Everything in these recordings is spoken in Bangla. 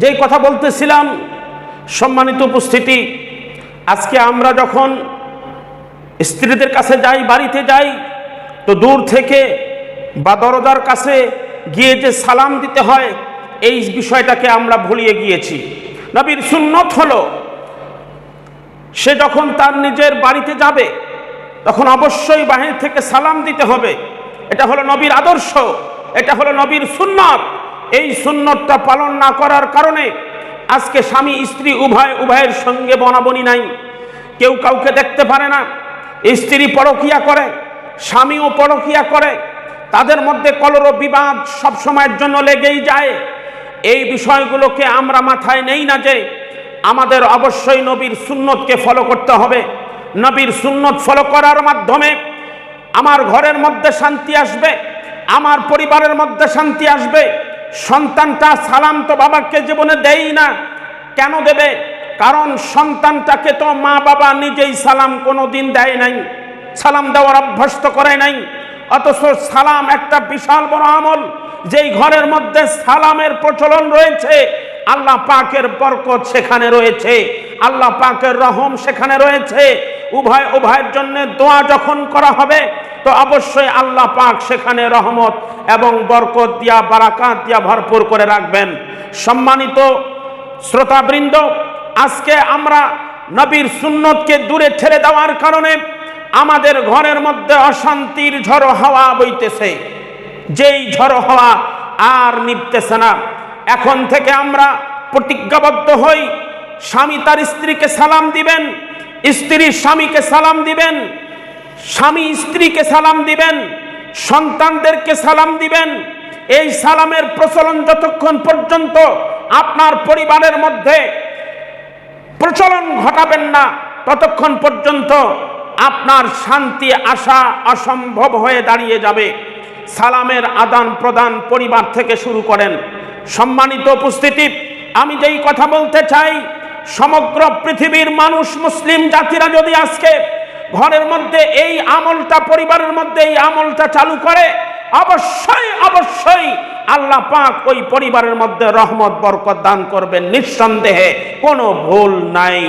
যেই কথা বলতেছিলাম, সম্মানিত উপস্থিতি, আজকে আমরা যখন স্ত্রীদের কাছে যাই, বাড়িতে যাই, তো দূর থেকে বা দরজার কাছে গিয়ে যে সালাম দিতে হয়, এই বিষয়টাকে আমরা ভুলিয়ে গিয়েছি। নবীর সুন্নত হলো, সে যখন তার নিজের বাড়িতে যাবে, তখন অবশ্যই বাহির থেকে সালাম দিতে হবে। এটা হলো নবীর আদর্শ, এটা হলো নবীর সুন্নত। এই সুন্নতটা পালন না করার কারণে আজকে স্বামী, স্ত্রী উভয়, উভয়ের সঙ্গে বনাবনি নাই। কেউ কাউকে দেখতে পারে না। স্ত্রী পরকিয়া করে, স্বামীও পরকিয়া করে। তাদের মধ্যে কলর বিবাদ সব সময়ের জন্য লেগেই যায়। এই বিষয়গুলোকে আমরা মাথায় নেই না যে আমাদের অবশ্যই নবীর সুন্নতকে ফলো করতে হবে। নবীর সুন্নত ফলো করার মাধ্যমে আমার ঘরের মধ্যে শান্তি আসবে, আমার পরিবারের মধ্যে শান্তি আসবে সন্তানটা সালাম তো বাবাকে জীবনে দেই না। কেন দেবে? কারণ সন্তানটাকে তো মা বাবা নিজেই সালাম কোনো দিন দেয় নাই। সালাম দেওয়ার অভ্যস্ত করে নাই। অথচ সালাম একটা বিশাল বড় আমল। যেই ঘরের মধ্যে সালামের প্রচলন রয়েছে, আল্লাহ পাকের বরকত সেখানে রয়েছে। আল্লাহ পাকের রহম সেখানে রয়েছে। উভয় উভয়ের জন্য দোয়া যখন করা হবে, তো অবশ্যই আল্লাহ পাক সেখানে রহমত এবং বরকত দিয়া, বারাকাত দিয়া ভরপুর করে রাখবেন। সম্মানিত শ্রোতাবৃন্দ, আজকে আমরা নবীর সুন্নতকে দূরে ঠেলে দেওয়ার কারণে আমাদের ঘরের মধ্যে অশান্তির ঝড়ো হাওয়া বইতেছে। যেই ঝড়ো হাওয়া আর নিবতেছে না। এখন থেকে আমরা প্রতিজ্ঞাবদ্ধ হই, স্বামী তার স্ত্রীকে সালাম দিবেন স্ত্রী স্বামীকে সালাম দিবেন, স্বামী স্ত্রীকে সালাম দিবেন, সন্তানদেরকে সালাম দিবেন। এই সালামের প্রচলন যতক্ষণ পর্যন্ত আপনার পরিবারের মধ্যে প্রচলন ঘটাবেন না, ততক্ষণ পর্যন্ত আপনার শান্তি আসা অসম্ভব হয়ে দাঁড়িয়ে যাবে। সালামের আদান প্রদান পরিবার থেকে শুরু করেন। সম্মানিত উপস্থিতি, আমি যেই কথা বলতে চাই সমগ্র পৃথিবীর মানুষ মুসলিম জাতিরা যদি আজকে ঘরের মধ্যে এই আমলটা, পরিবারের মধ্যে এই আমলটা চালু করে, অবশ্যই অবশ্যই আল্লাহ পাক ওই পরিবারের মধ্যে রহমত, বরকত দান করবেন নিঃসন্দেহে। কোনো ভুল নাই।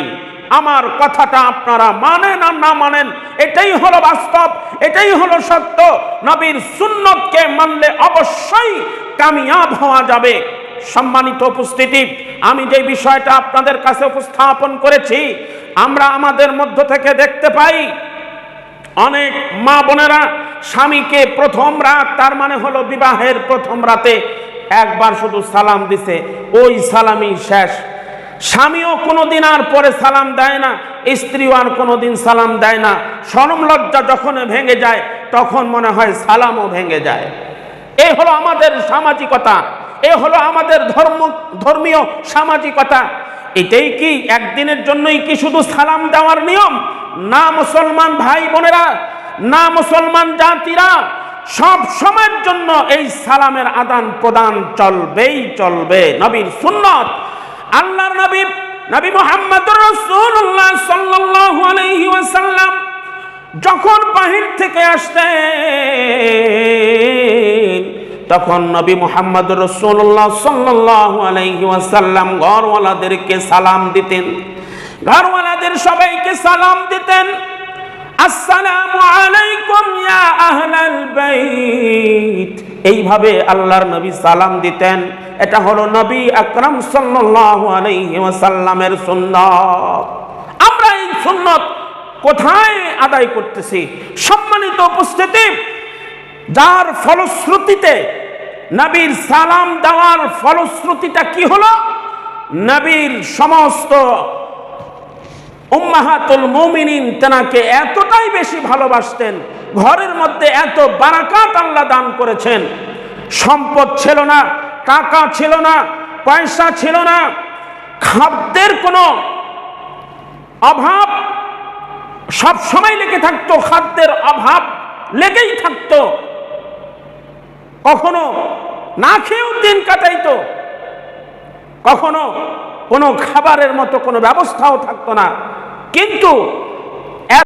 আমার কথাটা আপনারা মানেন আর না মানেন, এটাই হলো বাস্তব, এটাই হলো সত্য। নবীর সুন্নতকে মানলে অবশ্যই কামিয়াব হওয়া যাবে। সম্মানিত উপস্থিতি, আমি যে বিষয়টা আপনাদের কাছে উপস্থাপন করেছি, আমরা আমাদের মধ্য থেকে দেখতে পাই, অনেক মা বোনেরা স্বামীকে প্রথম রাত, তার মানে হলো বিবাহের প্রথম রাতে, একবার শুধু সালাম দিছে, ওই সালামই শেষ। স্বামীও কোনোদিন আর পরে সালাম দেয় না, স্ত্রীও আর কোনোদিন সালাম দেয় না। সরম লজ্জা যখন ভেঙে যায়, তখন মনে হয় সালামও ভেঙে যায়। এই হলো আমাদের সামাজিকতা। এ হলো আমাদের ধর্ম, ধর্মীয় সামাজিকতা। এটাই কি একদিনের জন্যই কি শুধু সালাম দেওয়ার নিয়ম? না মুসলমান ভাই বোনেরা, না মুসলমান জাতিরা, সব সময়ের জন্য এই সালামের আদান প্রদান চলবেই চলবে। নবীর সুন্নত। আল্লাহর নবী নবী মোহাম্মদ রসুল্লাহ সাল্লাল্লাহু আলাইহি ওয়াসাল্লাম যখন বাহির থেকে আসতেন তখন নবী মোহাম্মদ রসুল্লাহ সাল্লাহ আলাইহি ওয়াসাল্লাম ঘরওয়ালাদেরকে সালাম দিতেন। ঘরওয়ালাদের সবাইকে সালাম দিতেন। আসসালামু আলাইকুম ইয়া আহলাল এইভাবে আল্লাহর নবী সালাম দিতেন। এটা হলো নবী আকরাম সাল্লাল্লাহু আলাইহি ওয়াসাল্লামের সুন্নাত। আমরা এই সুন্নত কোথায় আদায় করতেছি? সম্মানিত উপস্থিতি যার ফলশ্রুতিতে নবীর সালাম দেওয়ার ফলশ্রুতিটা কি হলো? নবীর সমস্ত উম্মাহাতুল মুমিনিন তেনাকে এতটাই বেশি ভালোবাসতেন, ঘরের মধ্যে এত বারাকাত আল্লাহ দান করেছেন। সম্পদ ছিল না, টাকা ছিল না, পয়সা ছিল না, খাদ্যের কোনো অভাব সব সময় লেগে থাকতো, খাদ্যের অভাব লেগেই থাকতো। কখনো না খেয়েও দিন কাটাইতো। কখনো কোনো খাবারের মতো কোনো ব্যবস্থাও থাকতো না। কিন্তু